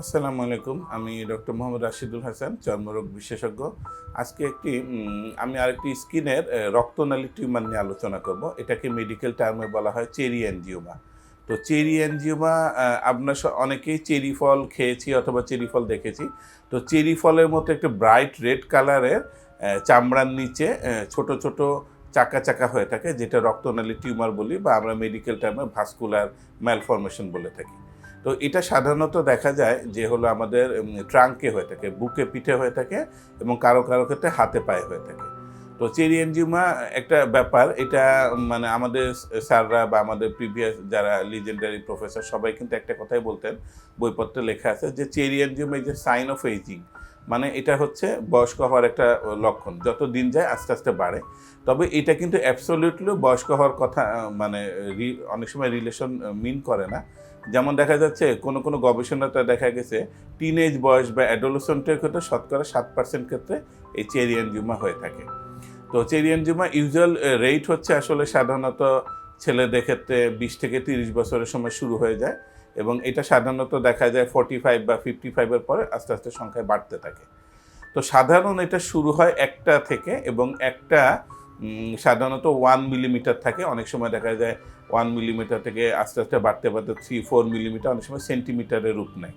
আসসালামু আলাইকুম, আমি ডক্টর মোহাম্মদ রাশিদুল হাসান, চর্মরোগ বিশেষজ্ঞ। আজকে একটি আমি আরেকটি স্কিনের রক্তনালী টিউমার নিয়ে আলোচনা করব। এটাকে মেডিকেল টার্মে বলা হয় চেরি অ্যানজিওমা তো চেরি অ্যানজিওমা আপনার অনেকেই চেরি ফল খেয়েছি অথবা চেরি ফল দেখেছি। তো চেরি ফলের মতো একটা ব্রাইট রেড কালারের চামড়ার নিচে ছোট ছোট চাকা চাকা হয়ে থাকে, যেটা রক্তনালী টিউমার বলি বা আমরা মেডিকেল টার্মে ভাস্কুলার ম্যালফরমেশন বলে থাকি। তো এটা সাধারণত দেখা যায় যে হলো আমাদের ট্রাঙ্কে হয়ে থাকে, বুকে পিঠে হয়ে থাকে এবং কারও কারও ক্ষেত্রে হাতে পায়ে হয়ে থাকে। তো চেরি এনজিউমা একটা ব্যাপার, এটা মানে আমাদের স্যাররা বা আমাদের প্রিভিয়াস যারা লিজেন্ডারি প্রফেসর সবাই কিন্তু একটা কথাই বলতেন, বইপত্রে লেখা আছে যে cherry angioma is a sign of aging মানে এটা হচ্ছে বয়স্ক হওয়ার একটা লক্ষণ। যত দিন যায় আস্তে আস্তে বাড়ে। তবে এটা কিন্তু অ্যাবসলিউটলি বয়স্ক হওয়ার কথা মানে অনেক সময় রিলেশন মিন করে না। যেমন দেখা যাচ্ছে, কোনো কোনো গবেষণাতে দেখা গেছে টিনেজ বয়স বা অ্যাডোলেসেন্টের ক্ষেত্রে শতকরা সাত পার্সেন্ট ক্ষেত্রে এই চেরিয়ান জুমা হয়ে থাকে। তো চেরিয়ান জুমা ইউজুয়াল রেট হচ্ছে আসলে সাধারণত ছেলেদের ক্ষেত্রে বিশ থেকে তিরিশ বছরের সময় শুরু হয়ে যায় এবং এটা সাধারণত দেখা যায় ফর্টি ফাইভ বা ফিফটি ফাইভের পরে আস্তে আস্তে সংখ্যায় বাড়তে থাকে। তো সাধারণ এটা শুরু হয় একটা থেকে এবং একটা সাধারণত ওয়ান মিলিমিটার থাকে। অনেক সময় দেখা যায় ওয়ান মিলিমিটার থেকে আস্তে আস্তে বাড়তে বাড়তে থ্রি ফোর মিলিমিটার অনেক সময় সেন্টিমিটারের রূপ নেয়।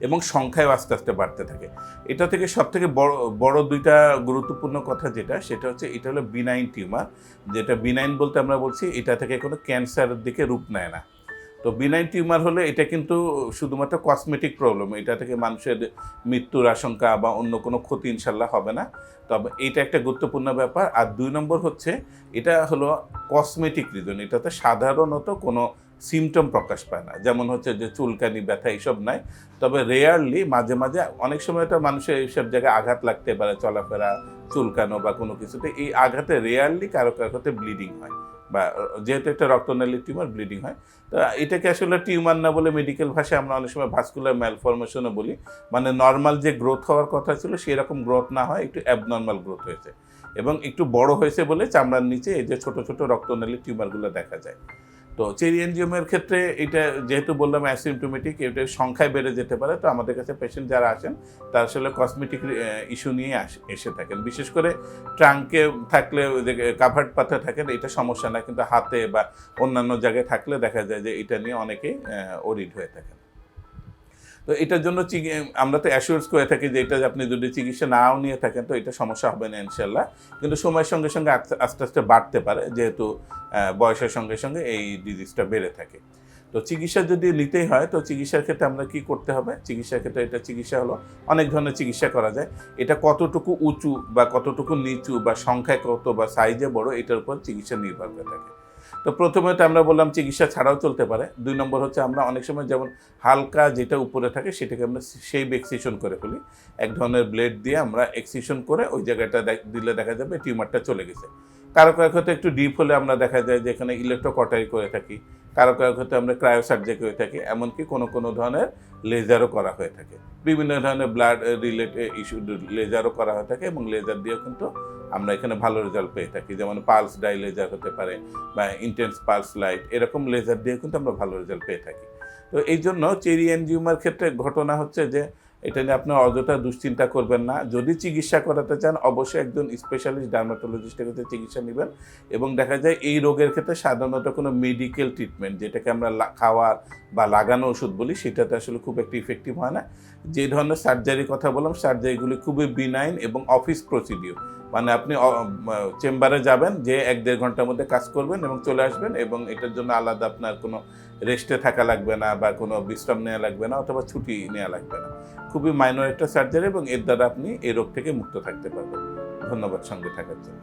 এবং সংখ্যাও আস্তে আস্তে বাড়তে থাকে। এটা থেকে সব থেকে বড় বড় দুইটা গুরুত্বপূর্ণ কথা যেটা, সেটা হচ্ছে এটা হলো বিনাইন টিউমার যেটা বিনাইন বলতে আমরা বলছি, এটা থেকে কোনো ক্যান্সারের দিকে রূপ নেয় না। তো বিনাইন টিউমার হলে এটা কিন্তু শুধুমাত্র কসমেটিক প্রবলেম এটা থেকে মানুষের মৃত্যুর আশঙ্কা বা অন্য কোনো ক্ষতি ইনশাল্লাহ হবে না। তবে এটা একটা গুরুত্বপূর্ণ ব্যাপার। আর দুই নম্বর হচ্ছে, এটা হলো কসমেটিক রিজন এটাতে সাধারণত কোনো সিমটম প্রকাশ পায় না। যেমন হচ্ছে যে চুলকানি, ব্যথা এইসব নাই। তবে রেয়ারলি মাঝে মাঝে, অনেক সময় তো মানুষের এইসব জায়গায় আঘাত লাগতে পারে, চলাফেরা, চুলকানো বা কোনো কিছুতে। এই আঘাতে রেয়ারলি কারও কারও ক্ষেত্রে ব্লিডিং হয়। বা যেহেতু একটা রক্ত রক্তনালী টিউমার ব্লিডিং হয়, তো এটাকে আসলে টিউমার না বলে মেডিকেল ভাষায় আমরা অনেক সময় ভাস্কুলার ম্যালফরমেশনও বলি। মানে নর্মাল যে গ্রোথ হওয়ার কথা ছিল, সেরকম গ্রোথ না হয়, একটু অ্যাবনর্মাল গ্রোথ হয়েছে। এবং একটু বড় হয়েছে বলে চামড়ার নিচে এই যে ছোট ছোট রক্তনালী টিউমারগুলো দেখা যায়। তো চেরি এনজিওমের ক্ষেত্রে এটা যেহেতু বললাম অ্যাসিমটোমেটিক, এটা সংখ্যায় বেড়ে যেতে পারে। তো আমাদের কাছে পেশেন্ট যারা আসেন তারা আসলে কসমেটিক ইস্যু নিয়ে এসে থাকেন। বিশেষ করে ট্রাঙ্কে থাকলে কাভার্ড পাতা থাকেন, এটা সমস্যা না। কিন্তু হাতে বা অন্যান্য জায়গায় থাকলে দেখা যায় যে এটা নিয়ে অনেকেই ওরিড হয়ে থাকেন। তো এটার জন্য আমরা তো অ্যাসিওর্স করে থাকি যে এটা আপনি যদি চিকিৎসা নাও নিয়ে থাকেন তো এটা সমস্যা হবে না ইনশাল্লাহ কিন্তু সময়ের সঙ্গে সঙ্গে আস্তে- আস্তে বাড়তে পারে যেহেতু বয়সের সঙ্গে সঙ্গে এই ডিজিজটা বেড়ে থাকে। তো চিকিৎসা যদি নিতেই হয় তো চিকিৎসার ক্ষেত্রে আমরা কি করতে হবে? চিকিৎসার ক্ষেত্রে এটা চিকিৎসা হলো, অনেক ধরনের চিকিৎসা করা যায়। এটা কতটুকু উঁচু বা কতটুকু নিচু বা সংখ্যায় কত বা সাইজে বড় এটার উপর চিকিৎসা নির্ভর করে থাকে। তো প্রথমে তো আমরা বললাম চিকিৎসা ছাড়াও চলতে পারে। দুই নম্বর হচ্ছে আমরা অনেক সময় যেমন হালকা যেটা উপরে থাকে সেটাকে আমরা সেই এক্সিশন করে ফেলি। এক ধরনের ব্লেড দিয়ে আমরা এক্সিশন করে ওই জায়গাটা দিলে দেখা যাবে টিউমারটা চলে গেছে। কারও কারও ক্ষেত্রে একটু ডিপ হলে আমরা দেখা যায় যে এখানে ইলেকট্রোকটারি করে থাকি। কারও কারও ক্ষেত্রে আমরা ক্রায়োসার্জারি করে থাকি, এমনকি কোনো কোনো ধরনের লেজারও করা হয়ে থাকে। বিভিন্ন ধরনের ব্লাড রিলেটেড ইস্যু লেজারও করা হয়ে থাকে এবং লেজার দিয়েও কিন্তু আমরা এখানে ভালো রেজাল্ট পেয়ে থাকি। যেমন পালস ডাই লেজার হতে পারে বা ইন্টেন্স পালস লাইট, এরকম লেজার দিয়ে কিন্তু আমরা ভালো রেজাল্ট পেয়ে থাকি। তো এই জন্য চেরি এনজিউমার ক্ষেত্রে ঘটনা হচ্ছে যে এটা নিয়ে আপনার অযথা দুশ্চিন্তা করবেন না। যদি চিকিৎসা করাতে চান, অবশ্যই একজন স্পেশালিস্ট ডার্মাটোলজিস্টের কাছে চিকিৎসা নেবেন এবং দেখা যায় এই রোগের ক্ষেত্রে সাধারণত কোনো মেডিকেল ট্রিটমেন্ট যেটাকে আমরা খাওয়ার খাওয়া বা লাগানো ওষুধ বলি, সেটাতে আসলে খুব একটা ইফেক্টিভ হয় না। যে ধরনের সার্জারির কথা বললাম সার্জারিগুলি খুবই বিনাইন এবং অফিস প্রসিডিওর মানে আপনি চেম্বারে যাবেন যে এক দেড় ঘণ্টার মধ্যে কাজ করবেন এবং চলে আসবেন এবং এটার জন্য আলাদা আপনার কোনো রেস্টে থাকা লাগবে না বা কোনো বিশ্রাম নেওয়া লাগবে না অথবা ছুটি নেওয়া লাগবে না। খুবই মাইনর একটা সার্জারি এবং এর দ্বারা আপনি এই রোগ থেকে মুক্ত থাকতে পারবেন। ধন্যবাদ সঙ্গে থাকার জন্য।